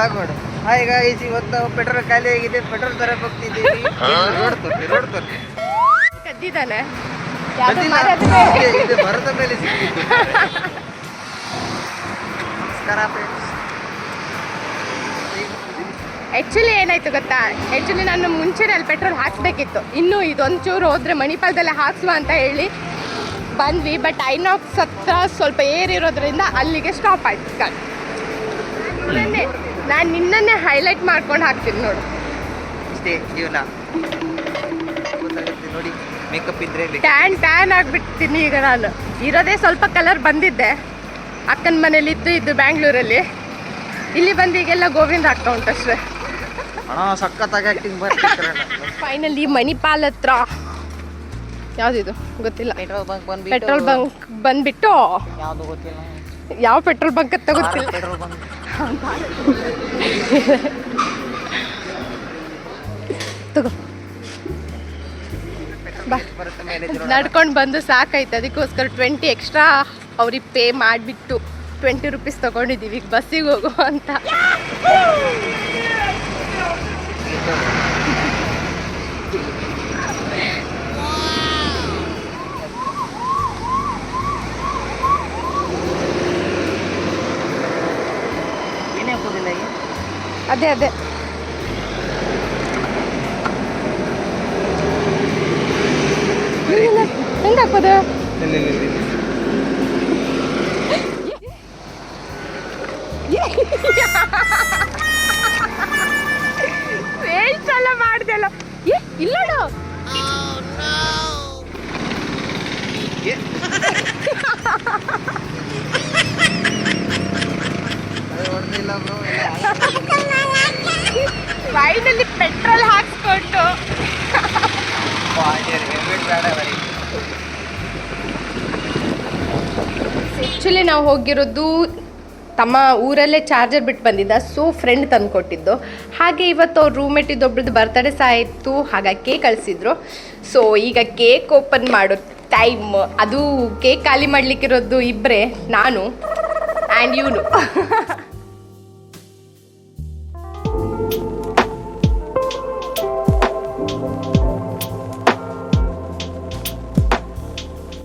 Blog ಮಾಡು hi guys ಇವತ್ತು ನಾವು ಪೆಟ್ರೋಲ್ ಖಾಲಿ ಆಗಿದೆ ಪೆಟ್ರೋಲ್ ತರ ಹೋಗ್ತಿದ್ದೀವಿ ರೋಡ್ ತೋರ್ಸಿ ರೋಡ್ ತೋರ್ಸಿ ಕದ್ದಿದ್ದಾನೆ. ಇದು- ಇದು ಮರದ ಮೇಲೆ ಸಿಕ್ಕಿದ್ದು. ನಮಸ್ಕಾರ ಫ್ರೆಂಡ್ಸ್ ಆ್ಯಕ್ಚುಲಿ ಏನಾಯ್ತು ಗೊತ್ತಾ? ಆ್ಯಕ್ಚುಲಿ ನಾನು ಮುಂಚೆನೇ ಅಲ್ಲಿ ಪೆಟ್ರೋಲ್ ಹಾಕ್ಸ್ಬೇಕಿತ್ತು ಇನ್ನು ಇದೊಂಚೂರು ಹೋದ್ರೆ ಮಣಿಪಾಲದಲ್ಲೇ ಹಾಕ್ಸುವ ಅಂತ ಹೇಳಿ ಬಂದ್ವಿ. ಬಟ್ ಐನಾಕ್ಸ್ ಹತ್ರ ಸ್ವಲ್ಪ ಏರಿರೋದ್ರಿಂದ ಅಲ್ಲಿಗೆ ಸ್ಟಾಪ್ ಆಯ್ತು. ಕಾಲ್ ನಿನ್ನನ್ನೇ ನಾನು ನಿನ್ನನ್ನೇ ಹೈಲೈಟ್ ಮಾಡ್ಕೊಂಡು ಹಾಕ್ತೀನಿ ನೋಡು. ಇಷ್ಟೇ ಜೀವನ. ಗೊತ್ತಾಗುತ್ತೆ ನೋಡಿ ಮೇಕಪ್ ಇದ್ರೆ. ಟ್ಯಾನ್ ಟ್ಯಾನ್ ಆಗಿಬಿಡ್ತೀನಿ ಈಗ ನಾನು. ಇರೋದೇ ಸ್ವಲ್ಪ ಕಲರ್ ಬಂದಿದ್ದೆ. ಅಕ್ಕನ ಮನೇಲಿ ಇತ್ತು ಇದ್ದು ಬ್ಯಾಂಗ್ಳೂರಲ್ಲಿ ಇಲ್ಲಿ ಬಂದು ಈಗೆಲ್ಲ ಗೋವಿಂದ ಆಗ್ತಾ ಉಂಟು ಅಷ್ಟೇ. ಸಖತ್ತಾಗಿ ಆಕ್ಟಿಂಗ್ ಬರ್ತಿರ್ತಾರೆ ಫೈನಲಿ ಮಣಿಪಾಲ್ ಹತ್ರ. ಯಾವುದಿದು ಗೊತ್ತಿಲ್ಲ. ಪೆಟ್ರೋಲ್ ಬಂಕ್ ಬಂದ್ಬಿಟ್ಟು ಪೆಟ್ರೋಲ್ ಬಂಕ್ ಬಂದ್ಬಿಟ್ಟು ಯಾವುದು ಗೊತ್ತಿಲ್ಲ. ಯಾವ ಪೆಟ್ರೋಲ್ ಬಂಕ್ ಅಂತ ಗೊತ್ತಿಲ್ಲ. Petrol bunk. ತಗೋ. ನಡ್ಕೊಂಡು ಬಂದು ಸಾಕಾಯ್ತು. ಅದಕ್ಕೋಸ್ಕರ ಟ್ವೆಂಟಿ ಎಕ್ಸ್ಟ್ರಾ ಅವ್ರಿಗೆ ಪೇ ಮಾಡಿಬಿಟ್ಟು ಟ್ವೆಂಟಿ ರುಪೀಸ್ ತೊಗೊಂಡಿದ್ದೀವಿ. ಈಗ ಬಸ್ಸಿಗೆ ಹೋಗು ಅಂತ. ಈಗ ಅದೇ ಅದೇ. ಹೆಂಗೆ ಹಾಕೋದು ವೇಸ್ಟ್ ಎಲ್ಲ ಮಾಡ್ದೆಲ್ಲ ಏ ಇಲ್ಲ ಹೊಡ್ದಿಲ್ಲ ಬ್ರೋ ಫೈನಲಿ ಪೆಟ್ರೋಲ್ ಹಾಕ್ಸ್ಕೊಂಡು ಆ್ಯಕ್ಚುಲಿ ನಾವು ಹೋಗಿರೋದು ತಮ್ಮ ಊರಲ್ಲೇ ಚಾರ್ಜರ್ ಬಿಟ್ಟು ಬಂದಿದ್ದ ಸೊ ಫ್ರೆಂಡ್ ತಂದುಕೊಟ್ಟಿದ್ದು. ಹಾಗೆ ಇವತ್ತು ಅವ್ರ ರೂಮೇಟ್ ಇದ್ದೊಬ್ರದ್ದು ಬರ್ತಡೇ ಸಹ ಇತ್ತು ಹಾಗಾಗಿ ಕೇಕ್ ಕಳಿಸಿದ್ರು ಸೊ ಈಗ ಕೇಕ್ ಓಪನ್ ಮಾಡೋ ಟೈಮ್ ಅದು ಕೇಕ್ ಖಾಲಿ ಮಾಡಲಿಕ್ಕಿರೋದು ಇಬ್ಬರೇ ನಾನು ಆ್ಯಂಡ್ ಇವನು.